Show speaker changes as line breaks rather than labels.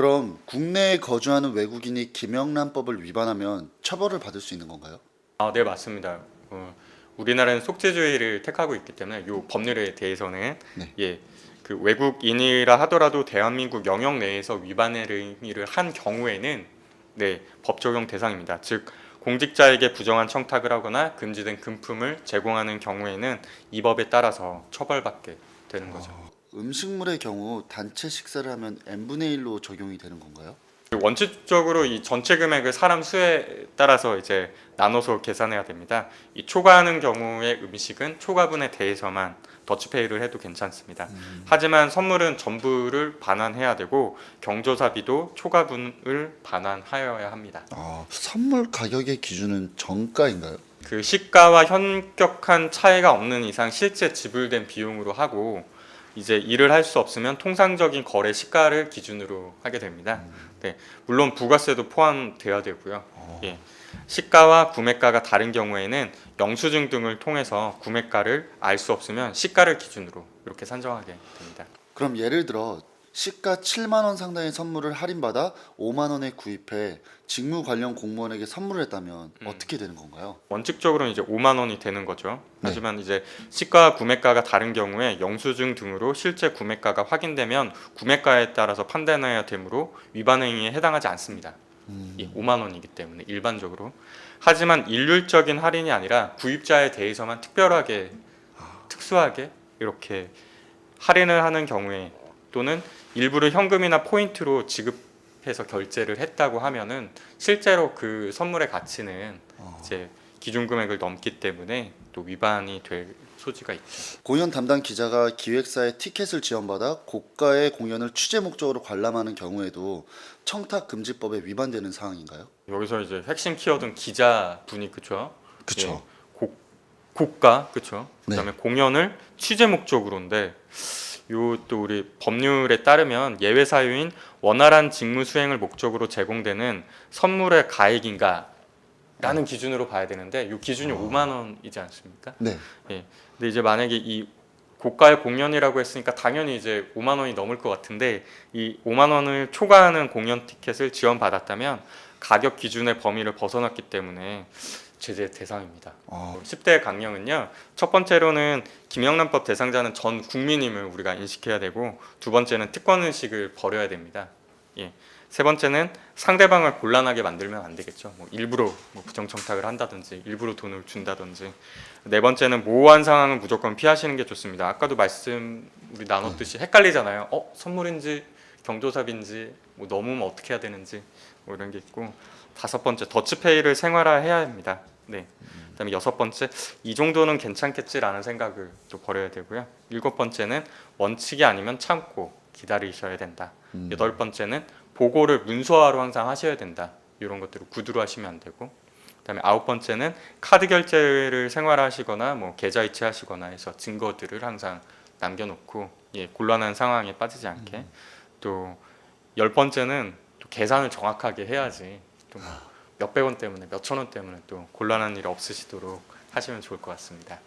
그럼 국내에 거주하는 외국인이 김영란법을 위반하면 처벌을 받을 수 있는 건가요?
아, 네 맞습니다. 어, 우리나라는 속죄주의를 택하고 있기 때문에 이 법률에 대해서는
네.
예, 그 외국인이라 하더라도 대한민국 영역 내에서 위반을 한 경우에는 네, 법 적용 대상입니다. 즉 공직자에게 부정한 청탁을 하거나 금지된 금품을 제공하는 경우에는 이 법에 따라서 처벌받게 되는 거죠.
음식물의 경우 단체 식사를 하면 n분의 1로 적용이 되는 건가요?
원칙적으로 이 전체 금액을 사람 수에 따라서 이제 나눠서 계산해야 됩니다. 이 초과하는 경우의 음식은 초과분에 대해서만 더치페이를 해도 괜찮습니다. 하지만 선물은 전부를 반환해야 되고 경조사비도 초과분을 반환하여야 합니다.
아, 선물 가격의 기준은 정가인가요?
그 시가와 현격한 차이가 없는 이상 실제 지불된 비용으로 하고 이제 일을 할 수 없으면 통상적인 거래 시가를 기준으로 하게 됩니다. 네, 물론 부가세도 포함되어야 되고요.
어.
예. 시가와 구매가가 다른 경우에는 영수증 등을 통해서 구매가를 알 수 없으면 시가를 기준으로 이렇게 산정하게 됩니다.
그럼 예를 들어 시가 7만 원 상당의 선물을 할인받아 5만 원에 구입해 직무 관련 공무원에게 선물을 했다면
음.
어떻게 되는 건가요?
원칙적으로는 이제 5만 원이 되는 거죠.
네.
하지만 이제 시가와 구매가가 다른 경우에 영수증 등으로 실제 구매가가 확인되면 구매가에 따라서 판단해야 되므로 위반 행위에 해당하지 않습니다.
음.
예, 5만 원이기 때문에 일반적으로. 하지만 일률적인 할인이 아니라 구입자에 대해서만 특별하게 특수하게 이렇게 할인을 하는 경우에 또는 일부를 현금이나 포인트로 지급해서 결제를 했다고 하면은 실제로 그 선물의 가치는
어.
이제 기준 금액을 넘기 때문에 또 위반이 될 소지가 있죠.
공연 담당 기자가 기획사에 티켓을 지원받아 고가의 공연을 취재 목적으로 관람하는 경우에도 청탁 금지법에 위반되는 사항인가요?
여기서 이제 핵심 키워드는 기자 분이 그쵸?
그쵸.
예, 고, 고가 그쵸?
네.
그다음에 공연을 취재 목적으로인데 요또 우리 법률에 따르면 예외 사유인 원활한 직무 수행을 목적으로 제공되는 선물의 가액인가 라는 기준으로 봐야 되는데 요 기준이
어.
5만 원이지 않습니까?
네.
예. 근데 이제 만약에 이 고가의 공연이라고 했으니까 당연히 이제 5만 원이 넘을 것 같은데 이 5만 원을 초과하는 공연 티켓을 지원받았다면 가격 기준의 범위를 벗어났기 때문에 제재 대상입니다.
어,
10대 강령은요. 첫 번째로는 김영란법 대상자는 전 국민임을 우리가 인식해야 되고 두 번째는 특권 의식을 버려야 됩니다. 예. 세 번째는 상대방을 곤란하게 만들면 안 되겠죠. 뭐 일부러 뭐 부정 청탁을 한다든지 일부러 돈을 준다든지. 네 번째는 모호한 상황은 무조건 피하시는 게 좋습니다. 아까도 말씀 우리 나눴듯이 헷갈리잖아요. 어 선물인지 경조사비인지 뭐 넘으면 어떻게 해야 되는지 뭐 이런 게 있고 다섯 번째 더치페이를 생활화해야 합니다. 네. 그다음에 여섯 번째 이 정도는 괜찮겠지라는 생각을 또 버려야 되고요. 일곱 번째는 원칙이 아니면 참고 기다리셔야 된다.
음.
여덟 번째는 보고를 문서화로 항상 하셔야 된다. 이런 것들을 구두로 하시면 안 되고 그다음에 아홉 번째는 카드 결제를 생활화하시거나 뭐 계좌 이체하시거나 해서 증거들을 항상 남겨놓고 예, 곤란한 상황에 빠지지 않게 또열 번째는 또 계산을 정확하게 해야지 또뭐 몇백 원 때문에 몇천 원 때문에 또 곤란한 일 없으시도록 하시면 좋을 것 같습니다.